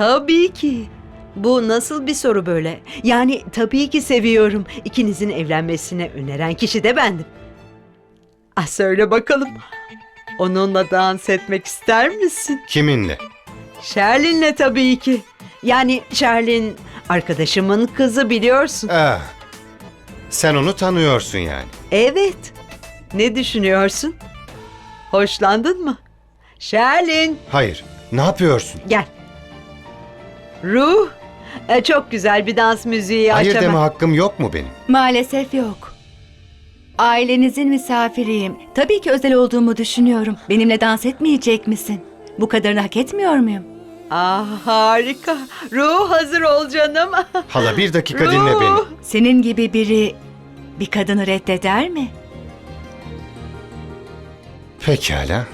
Tabii ki. Bu nasıl bir soru böyle? Yani tabii ki seviyorum. İkinizin evlenmesine öneren kişi de bendim. Ah söyle bakalım. Onunla dans etmek ister misin? Kiminle? Sherlin'le tabii ki. Yani Sherlin arkadaşımın kızı biliyorsun. Ah, sen onu tanıyorsun yani. Evet. Ne düşünüyorsun? Hoşlandın mı? Sherlin Hayır, ne yapıyorsun? gel. Ruh. e, çok güzel bir dans müziği Hayır aç deme hakkım yok mu benim? Maalesef yok. Ailenizin misafiriyim. Tabii ki özel olduğumu düşünüyorum. Benimle dans etmeyecek misin? Bu kadarını hak etmiyor muyum? Ah harika. Ruh hazır ol canım. Hala bir dakika Ruh. dinle beni. Senin gibi biri bir kadını reddeder mi? Pekala.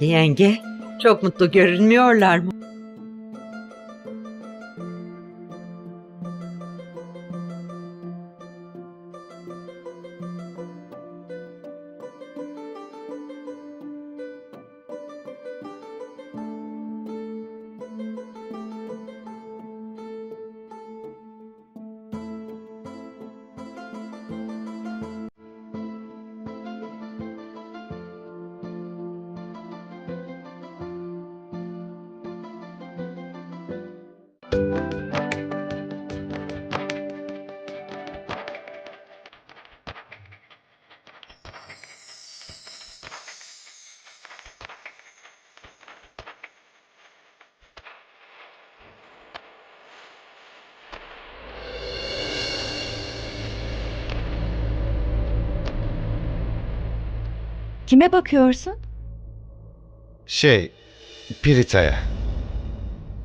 Yenge, çok mutlu görünmüyorlar mı? Kime bakıyorsun? Şey, Pirita'ya.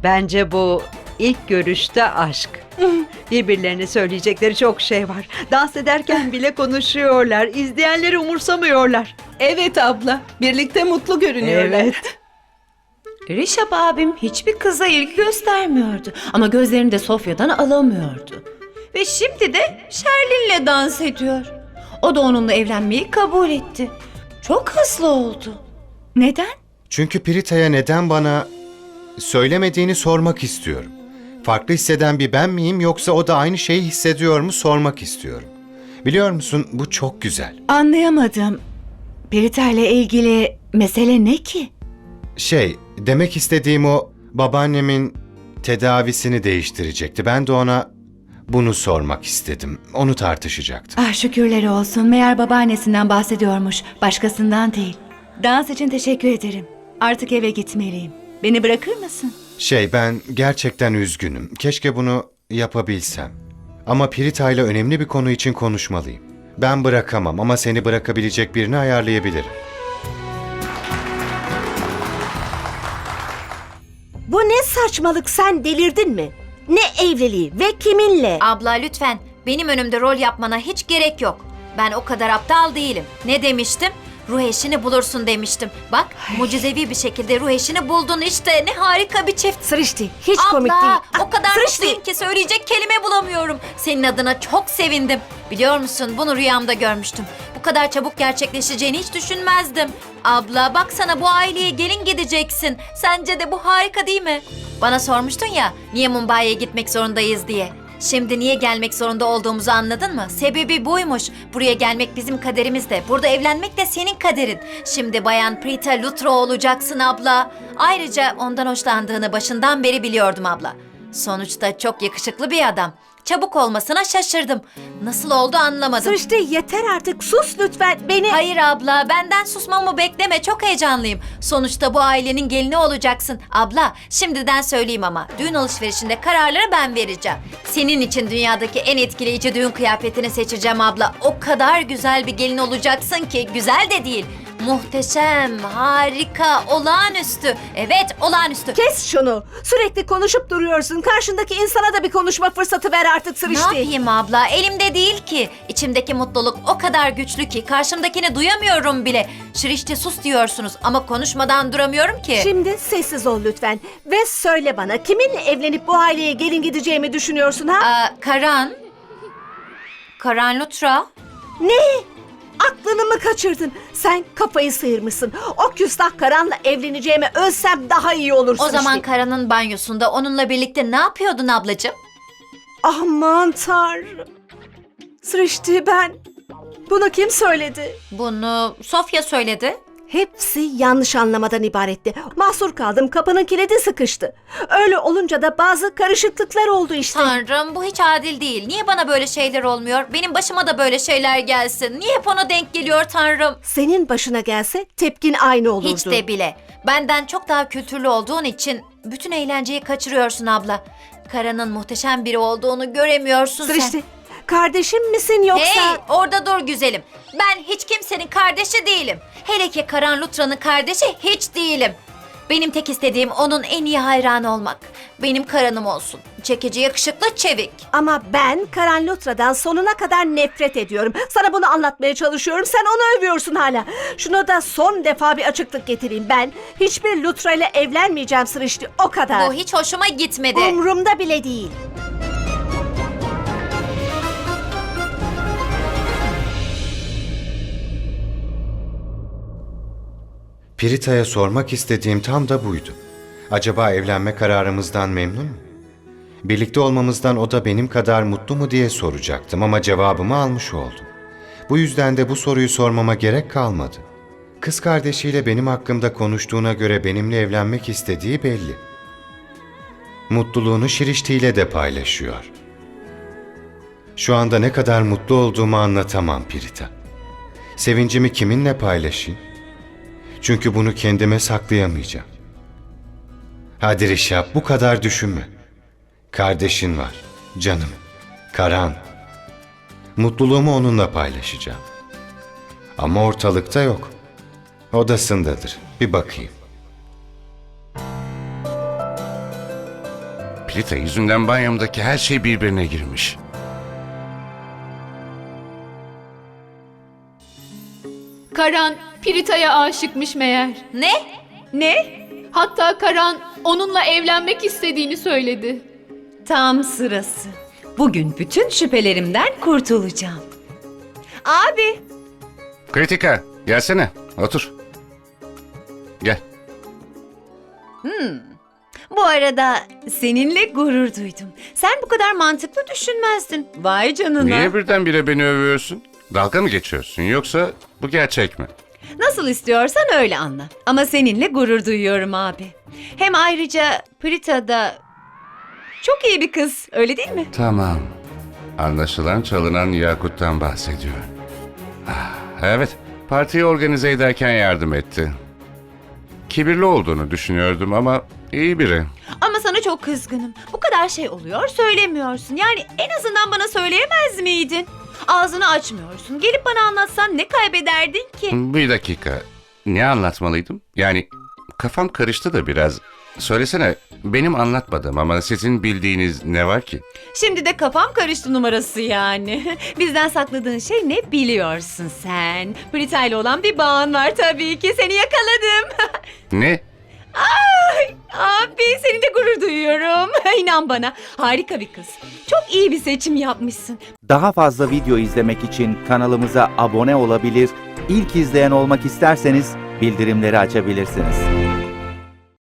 Bence bu ilk görüşte aşk. Birbirlerine söyleyecekleri çok şey var. Dans ederken bile konuşuyorlar. İzleyenleri umursamıyorlar. Evet abla, birlikte mutlu görünüyorlar. Evet. Rişap abim hiçbir kıza ilgi göstermiyordu ama gözlerini de Sofya'dan alamıyordu. Ve şimdi de Sherlin'le dans ediyor. O da onunla evlenmeyi kabul etti. Çok hızlı oldu. Neden? Çünkü Pirita'ya neden bana söylemediğini sormak istiyorum. Farklı hisseden bir ben miyim yoksa o da aynı şeyi hissediyor mu sormak istiyorum. Biliyor musun bu çok güzel. Anlayamadım. Perita ile ilgili mesele ne ki? Şey, demek istediğim o babaannemin tedavisini değiştirecekti. Ben de ona bunu sormak istedim. Onu tartışacaktım. Ah şükürler olsun. Meğer babaannesinden bahsediyormuş. Başkasından değil. Dans için teşekkür ederim. Artık eve gitmeliyim. Beni bırakır mısın? Şey, ben gerçekten üzgünüm. Keşke bunu yapabilsem. Ama Pirita ile önemli bir konu için konuşmalıyım. Ben bırakamam ama seni bırakabilecek birini ayarlayabilirim. Bu ne saçmalık sen delirdin mi? Ne evliliği ve kiminle? Abla lütfen benim önümde rol yapmana hiç gerek yok. Ben o kadar aptal değilim. Ne demiştim? Ruh eşini bulursun demiştim. Bak mucizevi bir şekilde ruh eşini buldun işte. Ne harika bir çift. Sırıştı. Hiç Abla komik değil. o kadar Sırıştı. mutluyum ki söyleyecek kelime bulamıyorum. Senin adına çok sevindim. Biliyor musun bunu rüyamda görmüştüm. Kadar çabuk gerçekleşeceğini hiç düşünmezdim. Abla baksana bu aileye gelin gideceksin. Sence de bu harika değil mi? Bana sormuştun ya niye Mumbai'ye gitmek zorundayız diye. Şimdi niye gelmek zorunda olduğumuzu anladın mı? Sebebi buymuş. Buraya gelmek bizim kaderimizde. Burada evlenmek de senin kaderin. Şimdi Bayan Prita Lutra olacaksın abla. Ayrıca ondan hoşlandığını başından beri biliyordum abla. Sonuçta çok yakışıklı bir adam. Çabuk olmasına şaşırdım. Nasıl oldu anlamadım. Sırıştı yeter artık sus lütfen beni. Hayır abla, benden susmamı bekleme. Çok heyecanlıyım. Sonuçta bu ailenin gelini olacaksın. Abla, şimdiden söyleyeyim ama düğün alışverişinde kararları ben vereceğim. Senin için dünyadaki en etkileyici düğün kıyafetini seçeceğim abla. O kadar güzel bir gelin olacaksın ki güzel de değil. Muhteşem, harika, olağanüstü. Evet, olağanüstü. Kes şunu. Sürekli konuşup duruyorsun. Karşındaki insana da bir konuşma fırsatı ver artık Ne Sırıştı. yapayım abla? Elimde değil ki. İçimdeki mutluluk o kadar güçlü ki karşımdakini duyamıyorum bile. Şirişte sus diyorsunuz ama konuşmadan duramıyorum ki. Şimdi sessiz ol lütfen. Ve söyle bana kiminle evlenip bu aileye gelin gideceğimi düşünüyorsun ha? Aa, Karan. Karan Lutra. Ne? Aklını mı kaçırdın? Sen kafayı sıyırmışsın. O küstah Karan'la evleneceğime ölsem daha iyi olur O zaman Sırıştı. Karan'ın banyosunda onunla birlikte ne yapıyordun ablacığım? Aman tanrım. Sırıştı ben. Bunu kim söyledi? Bunu Sofya söyledi. Hepsi yanlış anlamadan ibaretti. Mahsur kaldım kapının kilidi sıkıştı. Öyle olunca da bazı karışıklıklar oldu işte. Tanrım bu hiç adil değil. Niye bana böyle şeyler olmuyor? Benim başıma da böyle şeyler gelsin. Niye hep ona denk geliyor Tanrım? Senin başına gelse tepkin aynı olurdu. Hiç de bile. Benden çok daha kültürlü olduğun için bütün eğlenceyi kaçırıyorsun abla. Karan'ın muhteşem biri olduğunu göremiyorsun sen. Sırıştı. Kardeşim misin yoksa? Hey orada dur güzelim. Ben hiç kimsenin kardeşi değilim. Hele ki Karan Lutra'nın kardeşi hiç değilim. Benim tek istediğim onun en iyi hayranı olmak. Benim Karan'ım olsun. Çekici, yakışıklı, çevik. Ama ben Karan Lutra'dan sonuna kadar nefret ediyorum. Sana bunu anlatmaya çalışıyorum. Sen onu övüyorsun hala. Şuna da son defa bir açıklık getireyim. Ben hiçbir Lutra ile evlenmeyeceğim Sırıştı. O kadar. Bu hiç hoşuma gitmedi. Umrumda bile değil. Pirita'ya sormak istediğim tam da buydu. Acaba evlenme kararımızdan memnun mu? Birlikte olmamızdan o da benim kadar mutlu mu diye soracaktım ama cevabımı almış oldum. Bu yüzden de bu soruyu sormama gerek kalmadı. Kız kardeşiyle benim hakkımda konuştuğuna göre benimle evlenmek istediği belli. Mutluluğunu Şirişti ile de paylaşıyor. Şu anda ne kadar mutlu olduğumu anlatamam Pirita. Sevincimi kiminle paylaşayım? Çünkü bunu kendime saklayamayacağım. Hadi Rişap bu kadar düşünme. Kardeşin var, canım, Karan. Mutluluğumu onunla paylaşacağım. Ama ortalıkta yok. Odasındadır. Bir bakayım. Plita yüzünden banyomdaki her şey birbirine girmiş. Karan Pirita'ya aşıkmış meğer. Ne? Ne? Hatta Karan onunla evlenmek istediğini söyledi. Tam sırası. Bugün bütün şüphelerimden kurtulacağım. Abi, Kritika, gelsene. Otur. Gel. bu arada seninle gurur duydum. Sen bu kadar mantıklı düşünmezdin. Vay canına. Niye birdenbire beni övüyorsun? Dalga mı geçiyorsun yoksa bu gerçek mi? Nasıl istiyorsan öyle anla. Ama seninle gurur duyuyorum abi. Hem ayrıca Prita da çok iyi bir kız, öyle değil mi? Tamam. Anlaşılan çalınan Yakut'tan bahsediyor. Ah, evet, partiyi organize ederken yardım etti. Kibirli olduğunu düşünüyordum ama iyi biri. Ama sana çok kızgınım. Bu kadar şey oluyor, söylemiyorsun. Yani en azından bana söyleyemez miydin? Ağzını açmıyorsun. Gelip bana anlatsan ne kaybederdin ki? Bir dakika. Ne anlatmalıydım? Yani kafam karıştı da biraz. Söylesene benim anlatmadığım ama sizin bildiğiniz ne var ki? Şimdi de kafam karıştı numarası yani. Bizden sakladığın şey ne biliyorsun sen? Prita ile olan bir bağın var tabii ki. Seni yakaladım. Ne? Abi seni de gurur duyuyorum. İnan bana harika bir kız. Çok iyi bir seçim yapmışsın. Daha fazla video izlemek için kanalımıza abone olabilir, ilk izleyen olmak isterseniz bildirimleri açabilirsiniz.